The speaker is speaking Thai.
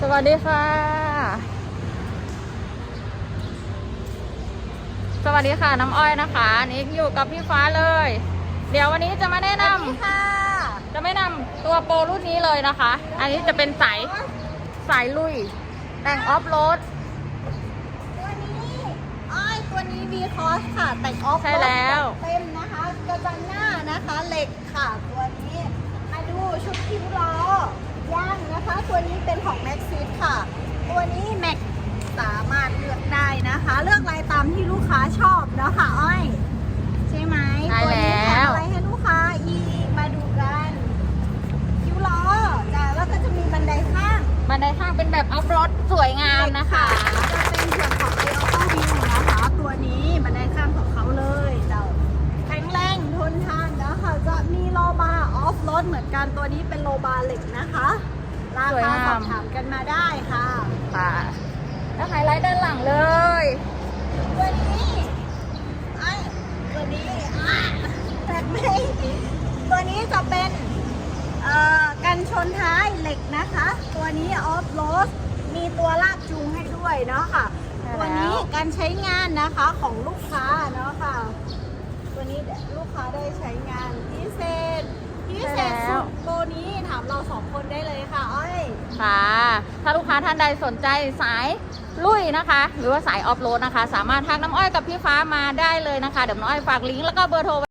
สวัสดีค่ะ สวัสดีค่ะ น้ำอ้อยนะคะนี่อยู่กับพี่ฟ้าเลย เดี๋ยววันนี้จะมาแนะนำค่ะจะไม่นำตัวโปรรุ่นนี้เลยนะคะ อันนี้จะเป็นสายสายลุย แต่งออฟโรดตัวนี้อ้อยตัวนี้วีคอสค่ะ แต่งออฟใช่แล้ว เต็มนะคะกระจังหน้านะคะเหล็กค่ะ ตัวนี้มาดูชุดคิ้วล้อย่างนะคะ ตัวนี้เป็นของแม็ก ซิสค่ะ ตัวนี้แม็กสามารถเลือกได้นะคะ เลือกลายตามที่ลูกค้าชอบเนาะค่ะอ้อย ใช่ไหมใช่ตัวนี้แล้วทำอะไรให้ลูกค้าอีกมาดูกันคิ้วล้อจ้ะแล้วก็จะมีบันไดข้างบันไดข้างเป็นแบบออฟโรดสวยงามนะคะจะเป็นเกี่ยวกับไอออโต้วิวนะคะตัวนี้บันไดข้างของเขาเลยเจ้าแข็งแรงทนทานนะคะจะมีโลบาร์ออฟโรดเหมือนกันตัวนี้เป็นโลบาร์เหล็กนะคะ ราสวยคางามสอบถามกันมาได้ค่ะค่ะแล้วไฮไลท์ด้านหลังเลยตัวนี้ไอ้ตัวนี้อะแปลกไหมตัวนี้จะเป็นเอ่อกันชนท้ายเหล็กนะคะ ตัวนี้ออฟโรดมีตัวลากจูงให้ด้วยเนาะค่ะใช่ตัวแล้วนี้การใช้งานนะคะของลูกค้าเนาะค่ะ ตัวนี้ลูกค้าได้ใช้งานพิเศษพิเศษสุดตัวนี้ถามเราสองคนได้เลยค่ะอ้อย ค่ะถ้าลูกค้าท่านใดสนใจสายลุยนะคะ หรือว่าสายออฟโรดนะคะ สามารถทักน้ำอ้อยกับพี่ฟ้ามาได้เลยนะคะ เดี๋ยวน้ำอ้อยฝากลิงก์แล้วก็เบอร์โทร